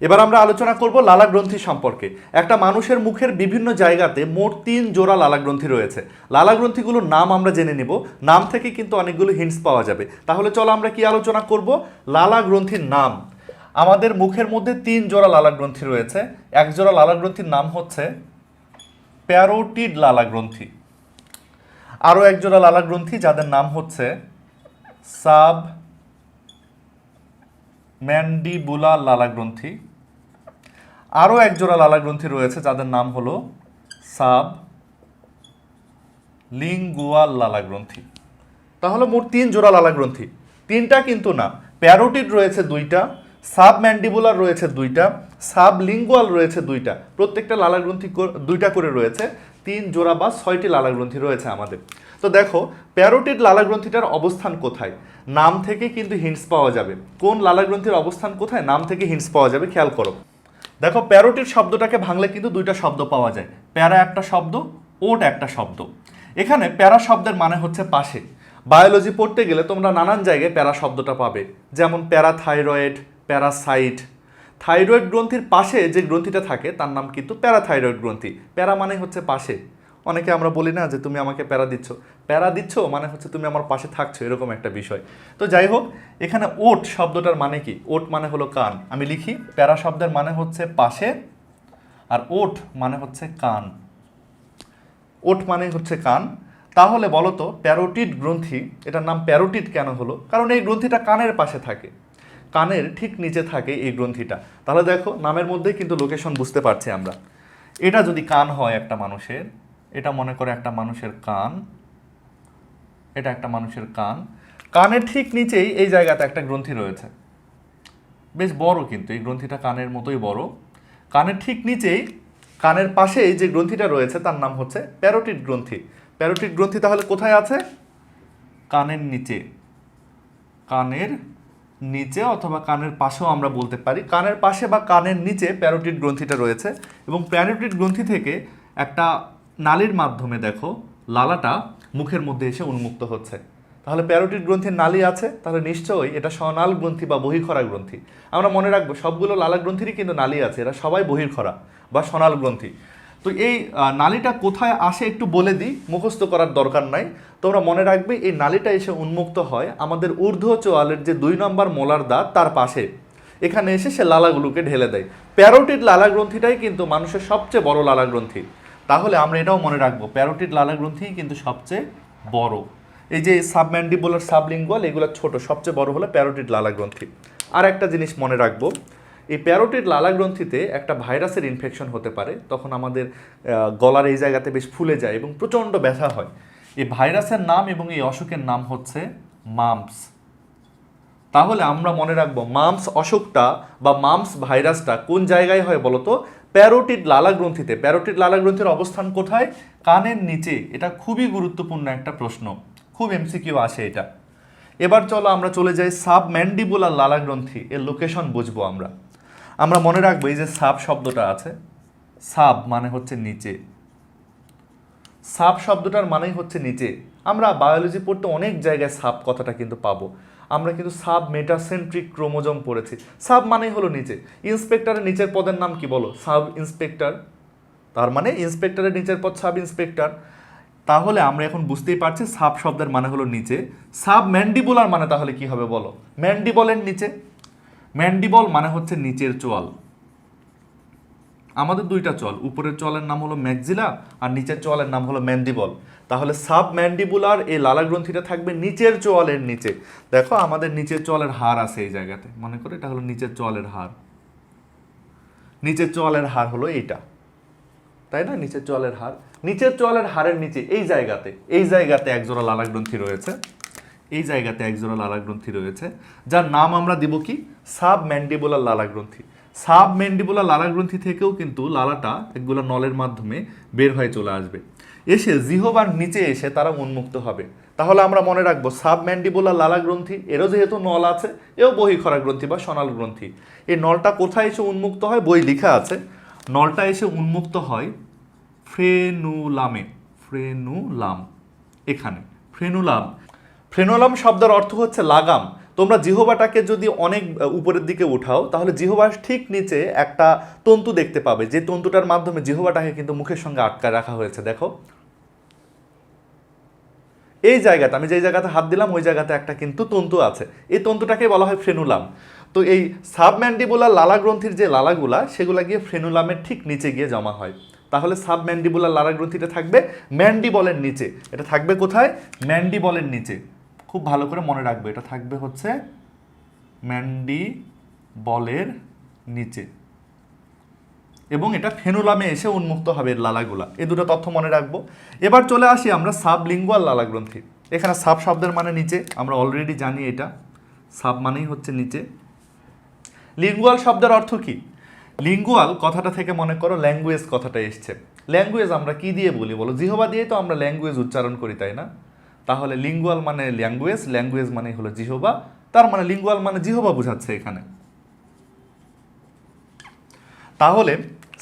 এবার আমরা আলোচনা করব লালা গ্রন্থি সম্পর্কে। একটা মানুষের মুখের বিভিন্ন জায়গাতে মোট তিন জোড়া লালা গ্রন্থি রয়েছে। লালা গ্রন্থিগুলোর নাম আমরা জেনে নিব। নাম থেকে কিন্তু অনেকগুলো হিন্টস পাওয়া যাবে। তাহলে চলো আমরা কি আলোচনা করব? লালা গ্রন্থির নাম। আমাদের মুখের মধ্যে তিন জোড়া লালা গ্রন্থি রয়েছে। এক জোড়া লালা গ্রন্থির নাম হচ্ছে প্যারোটিড লালা গ্রন্থি। আরও এক জোড়া লালা গ্রন্থি, যাদের নাম হচ্ছে সাব ম্যান্ডিবুলা লালা গ্রন্থি। আরও এক জোড়া লালা গ্রন্থি রয়েছে, যাদের নাম হলো সাব লিঙ্গুয়াল লালা গ্রন্থি। তাহলে মোট তিন জোড়া লালা গ্রন্থি। তিনটা কিন্তু না, প্যারোটিড রয়েছে দুইটা, সাব ম্যান্ডিবুলার রয়েছে দুইটা, সাব লিঙ্গুয়াল রয়েছে দুইটা। প্রত্যেকটা লালা গ্রন্থি দুইটা করে রয়েছে, তিন জোড়া বা ছয়টি লালা গ্রন্থি রয়েছে আমাদের। তো দেখো, প্যারোটিড লালা গ্রন্থিটার অবস্থান কোথায়? নাম থেকে কিন্তু হিন্টস পাওয়া যাবে। কোন লালা গ্রন্থির অবস্থান কোথায়? নাম থেকে হিন্টস পাওয়া যাবে, খেয়াল করো। দেখো, প্যারোটির শব্দটাকে ভাঙলে কিন্তু দুইটা শব্দ পাওয়া যায়। প্যারা একটা শব্দ, ওট একটা শব্দ। এখানে প্যারা শব্দের মানে হচ্ছে পাশে। বায়োলজি পড়তে গেলে তোমরা নানান জায়গায় প্যারা শব্দটা পাবে। যেমন প্যারাথাইরয়েড প্যারাসাইট থাইরয়েড গ্রন্থির পাশে যে গ্রন্থিটা থাকে, তার নাম কিন্তু প্যারাথাইরয়েড গ্রন্থি। প্যারা মানে হচ্ছে পাশে। অনেকে আমরা বলি না যে তুমি আমাকে প্যারা দিচ্ছ। প্যারা দিচ্ছ মানে হচ্ছে তুমি আমার পাশে থাকছো, এরকম একটা বিষয়। তো যাই হোক, এখানে ওট শব্দটার মানে কি? ওট মানে হলো কান। আমি লিখি, প্যারা শব্দের মানে হচ্ছে পাশে, আর ওট মানে হচ্ছে কান। ওট মানে হচ্ছে কান। তাহলে বলতো প্যারোটিড গ্রন্থি, এটার নাম প্যারোটিড কেন হলো? কারণ এই গ্রন্থিটা কানের পাশে থাকে। কানের ঠিক নিচে থাকে এই গ্রন্থিটা। তাহলে দেখো, নামের মধ্যেই কিন্তু লোকেশন বুঝতে পারছি আমরা। এটা যদি কান হয় একটা মানুষের এটা মনে করে একটা মানুষের কান। এটা একটা মানুষের কান। কানের ঠিক নিচেই এই জায়গাতে একটা গ্রন্থি রয়েছে। বেশ বড় কিন্তু, এই গ্রন্থিটা কানের মতোই বড়। কানের ঠিক নিচেই, কানের পাশেই যে গ্রন্থিটা রয়েছে, তার নাম হচ্ছে প্যারোটিড গ্রন্থি। প্যারোটিড গ্রন্থি তাহলে কোথায় আছে? কানের নিচে। কানের নিচে অথবা কানের পাশেও আমরা বলতে পারি। কানের পাশে বা কানের নিচে প্যারোটিড গ্রন্থিটা রয়েছে এবং প্যারোটিড গ্রন্থি থেকে একটা নালীর মাধ্যমে দেখো, লালাটা মুখের মধ্যে এসে উন্মুক্ত হচ্ছে। তাহলে প্যারোটিড গ্রন্থির নালী আছে, তাহলে নিশ্চয়ই এটা স্বনাল গ্রন্থি বা বহির্খরা গ্রন্থি। আমরা মনে রাখব, সবগুলো লালা গ্রন্থিরই কিন্তু নালী আছে, এরা সবাই বহির্খরা বা স্বনাল গ্রন্থি। তো এই নালীটা কোথায় আসে একটু বলে দিই, মুখস্থ করার দরকার নাই। তোমরা মনে রাখবে, এই নালীটা এসে উন্মুক্ত হয় আমাদের ঊর্ধ্ব চোয়ালের যে দুই নম্বর মোলার দাঁত, তার পাশে। এখানে এসে সে লালাগুলোকে ঢেলে দেয়। প্যারোটিড লালা গ্রন্থিটাই কিন্তু মানুষের সবচেয়ে বড় লালা গ্রন্থি। তাহলে আমরা এটাও মনে রাখব, প্যারোটিড লালা গ্রন্থি কিন্তু সবচেয়ে বড়। এই যে সাবম্যান্ডিবুলার সাবলিঙ্গুয়াল, এগুলো ছোট, সবচেয়ে বড় হলো প্যারোটিড লালা গ্রন্থি। আর একটা জিনিস মনে রাখব, এই প্যারোটিড লালা গ্রন্থিতে একটা ভাইরাসের ইনফেকশন হতে পারে, তখন আমাদের গলার এই জায়গাতে বেশ ফুলে যায় এবং প্রচণ্ড ব্যথা হয়। এই ভাইরাসের নাম এবং এই অসুখের নাম হচ্ছে মাম্পস তাহলে আমরা মনে রাখব, মামস অসুখটা বা মামস ভাইরাসটা কোন জায়গায় হয় বলতো? প্যারোটিড লালা গ্রন্থিতে, প্যারোটিড লালা গ্রন্থির অবস্থান কোথায়? কানের নিচে। এটা খুবই গুরুত্বপূর্ণ একটা প্রশ্ন। খুব এমসিকিউ আসে এটা। এবার চলো আমরা চলে যাই সাব ম্যান্ডিবুলার লালা গ্রন্থি। এর লোকেশন বুঝব আমরা। আমরা মনে রাখব এই যে সাব শব্দটা আছে, সাব মানে হচ্ছে নিচে। সাব শব্দটার মানেই হচ্ছে নিচে। আমরা বায়োলজি পড়তে অনেক জায়গায় সাব কথাটা কিন্তু পাবো। আমরা কিন্তু সাব মেটাসেন্ট্রিক ক্রোমোজম পড়েছি। সাব মানেই হলো নিচে। ইন্সপেক্টরের নিচের পদের নাম কি বলো? Sub inspector. তার মানে ইন্সপেক্টরের নিচের পদ সাব ইন্সপেক্টর। তাহলে আমরা এখন বুঝতেই পারছি সাব শব্দের মানে হলো নিচে। সাব ম্যান্ডিবুলার মানে তাহলে কি হবে বলো? ম্যান্ডিবলের নিচে। ম্যান্ডিবল মানে হচ্ছে নিচের চোয়াল। আমাদের দুইটা চল। উপরের চলের নাম হলো ম্যাকজিলা আর নিচের চলের নাম হলো ম্যান্ডিবল। তাহলে সাব ম্যান্ডিবুলার এই লালা গ্রন্থিটা থাকবে নিচের চলের নিচে। দেখো আমাদের নিচের চলের হাড় আছে এই জায়গাতে। মনে করে এটা হলো নিচের চলের হাড় নিচের চলের হাড় হলো এইটা। তাই না? নিচের চলের হাড় নিচের চলের হাড়ের নিচে এই জায়গাতে এই জায়গাতে একজোড়া লালা গ্রন্থি রয়েছে। এই জায়গাতে একজোড়া লালা গ্রন্থি রয়েছে। যার নাম আমরা দিব কি? সাব ম্যান্ডিবুলার লালা গ্রন্থি। সাব ম্যান্ডিবুলার লালা গ্রন্থি থেকেও কিন্তু লালাটা এগুলো নলের মাধ্যমে বের হয়ে চলে আসবে। এসে জিহবার নিচে এসে তারা উন্মুক্ত হবে। তাহলে আমরা মনে রাখব সাব ম্যান্ডিবুলার লালা গ্রন্থি, এরও যেহেতু নল আছে, এও বহিখরা গ্রন্থি বা সনাল গ্রন্থি। এই নলটা কোথায় এসে উন্মুক্ত হয়? বই লেখা আছে। নলটা এসে উন্মুক্ত হয় ফ্রেনুলামে। ফ্রেনুলাম। এখানে। ফ্রেনুলাম। ফ্রেনুলাম শব্দের অর্থ হচ্ছে লাগাম। তোমরা জিহবাটাকে যদি অনেক উপরের দিকে উঠাও, তাহলে জিহবার ঠিক নিচে একটা তন্তু দেখতে পাবে। যে তন্তুটার মাধ্যমে জিহবাটাকে কিন্তু মুখের সঙ্গে আটকায় রাখা হয়েছে, দেখো। এই জায়গাতে, আমি যেই জায়গাতে হাত দিলাম, ওই জায়গাতে একটা কিন্তু তন্তু আছে। এই তন্তুটাকে বলা হয় ফ্রেনুলাম। তো এই সাবম্যান্ডিবুলার লালা গ্রন্থির যে লালাগুলা, সেগুলা গিয়ে ফ্রেনুলামের ঠিক নিচে গিয়ে জমা হয়। তাহলে সাবম্যান্ডিবুলার লালা গ্রন্থিটা থাকবে ম্যান্ডিবলের নিচে। এটা থাকবে কোথায়? ম্যান্ডিবলের নিচে। খুব ভালো করে মনে রাখবে। এটা থাকবে হচ্ছে ম্যান্ডি বলের নিচে। এবং এটা ফেনুলামে এসে উন্মুক্ত হবে লালাগুলা। এই দুটো তথ্য মনে রাখব। এবার চলে আসি আমরা সাবলিঙ্গুয়াল লালা গ্রন্থি এখানে সাব শব্দের মানে নিচে, আমরা অলরেডি জানি এটা। সাব মানেই হচ্ছে নিচে। লিঙ্গুয়াল শব্দের অর্থ কি? লিঙ্গুয়াল কথাটা থেকে মনে করো ল্যাঙ্গুয়েজ কথাটা এসছে। ল্যাঙ্গুয়েজ আমরা কি দিয়ে বলি বলো? জিহবা দিয়ে তো আমরা ল্যাঙ্গুয়েজ উচ্চারণ করি, তাই না? তাহলে লিঙ্গুয়াল মানে ল্যাঙ্গুয়েজ ল্যাঙ্গুয়েজ মানে হলো জিহবা, তার মানে লিঙ্গুয়াল মানে জিহবা বোঝাচ্ছে এখানে। তাহলে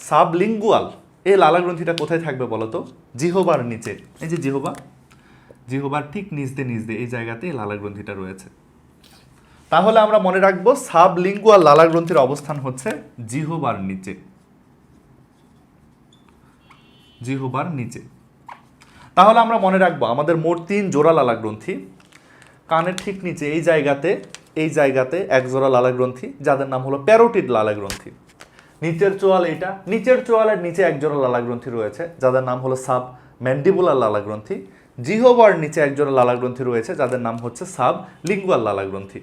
সাবলিঙ্গুয়াল এই লালা গ্রন্থিটা কোথায় থাকবে বলো তো জিহবার নিচে। এই যে জিহবা, জিহবার ঠিক নিচ দিয়ে নিচ দিয়ে এই জায়গাতে লালা গ্রন্থিটা রয়েছে। তাহলে আমরা মনে রাখব সাবলিঙ্গুয়াল লালা গ্রন্থির অবস্থান হচ্ছে জিহবার নিচে। জিহবার নিচে। তাহলে আমরা মনে রাখব, আমাদের মোট তিন জোড়া লালা গ্রন্থি। কানের ঠিক নিচে এই জায়গাতে এই জায়গাতে এক জোড়া লালা গ্রন্থি, যাদের নাম হলো প্যারোটিড লালা গ্রন্থি। নিচের চোয়াল এটা নিচের চোয়ালের নিচে এক জোড়া লালা গ্রন্থি রয়েছে, যাদের নাম হলো সাব ম্যান্ডিবুলার লালা গ্রন্থি। জিহোবার নিচে এক জোড়া লালা গ্রন্থি রয়েছে, যাদের নাম হচ্ছে সাব লিঙ্গুয়াল লালা গ্রন্থি।